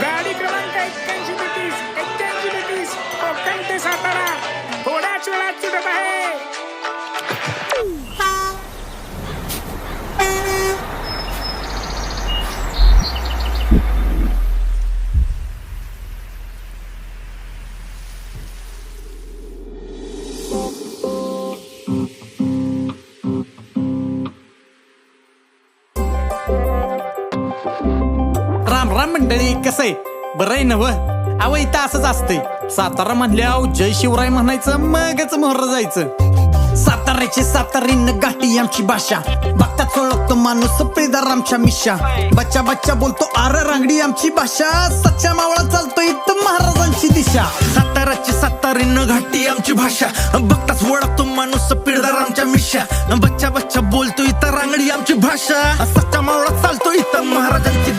गाडी क्रमांक एक्क्याऐंशी तेहतीस एक्क्याऐंशी तेहतीस कोकण ते सातारा थोड्याच वेळात सुटत आहे मंडळी कसं आहे? बरं आहे नव अव इथं असंच असतंय. सातारा म्हणल्याव जय शिवराय म्हणायचं मगच मोहर जायचं. साताऱ्याची न गाठी आमची भाषा. बघताच ओळखतो माणूस पेदार आमच्या मिशा. बच्चा बच्चा बोलतो आर रांगडी आमची भाषा. सच्चा मावळा चालतो इथं महाराजांची दिशा. साताराची न घाटी आमची भाषा. बघताच ओळखतो माणूस पिळदार आमच्या मिशा. बच्चा बच्चा बोलतो इथं रांगडी आमची भाषा. सच्चा मावळा चालतो इथं महाराजांची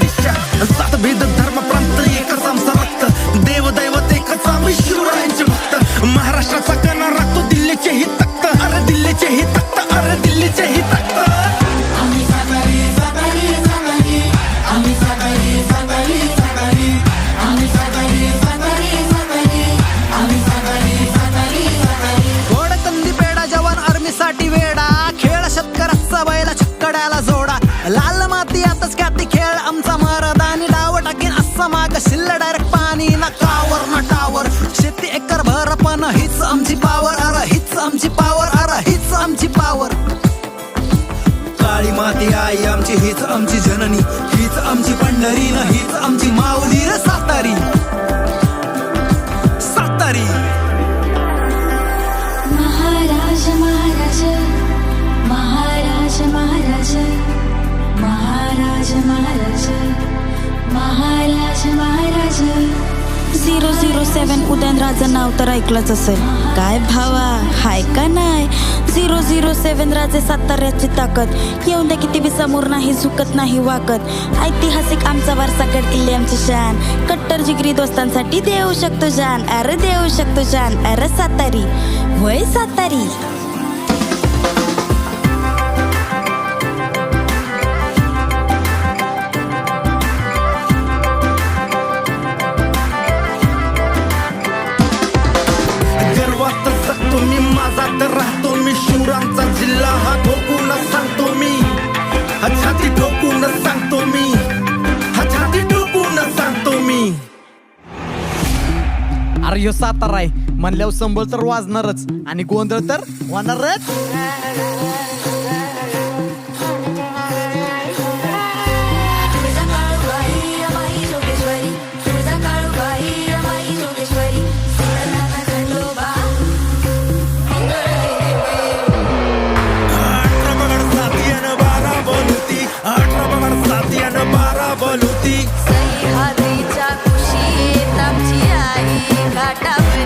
शिल्ल डायरेक्ट पाणी ना कावर ना टावर शेती एकर भर पण हीच आमची पावर अर हीच आमची पावर अर हीच आमची पावर काळी माती आई आमची हीच आमची जननी. हीच आमची पंढरी ना हीच आमची माऊली र सातारी. सातारी. Maharaj Maharaj Maharaj Maharaj Maharaj Maharaj Maharaj zero zero seven उदयनराजं नाव तर ऐकलंच असेल काय भावा हाय का नाही झिरो झिरो सेवन राजे साताऱ्याची ताकद येऊन द्या किती बी समोर नाही झुकत नाही वाकत ऐतिहासिक आमचा वारसा गड किल्ले आमची शान कट्टर जिगरी दोस्तांसाठी देऊ शकतो जान अरे देऊ शकतो जान अरे सातारी वय सातारी माझा तर राहतो मी शिवरांचा जिल्हा. हा ठोकून सांगतो मी. हछाती छाती ठोकून सांगतो मी. हा छाती ठोकून सांगतो मी. अरे ह्यो सातारा आहे. म्हणल्यावर संबळ तर वाजणारच. आणि गोंधळ तर होणारच. बोलती. सह्याद्रीच्या कुशीत आमची आई घाटावरी.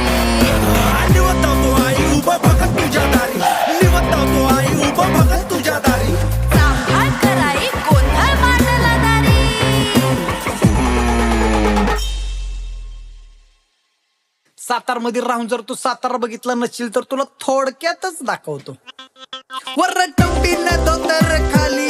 निवतावतो आई उभा बघत तुझ्या दारी. निवतावतो आई उभा बघत तुझ्या दारी. सांभाळ कराई गोंधळ मांडला दारी. सातारमध्ये राहून जर तू सातारा बघितला नसशील तर तुला थोडक्यातच दाखवतो. वर टवटीनं धोतर खाली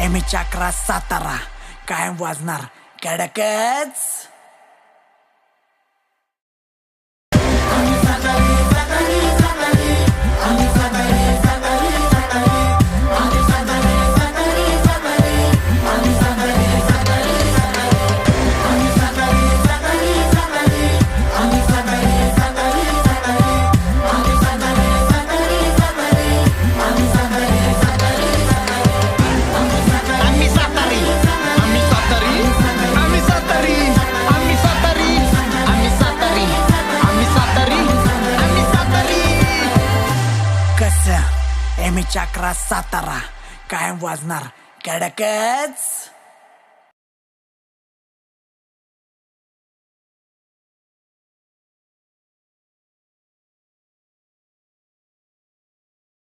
एमीच्या अकरा सातारा कायम वाजणार. कडकच! चक्रा सातारा. कायम वाजणार. कडकच.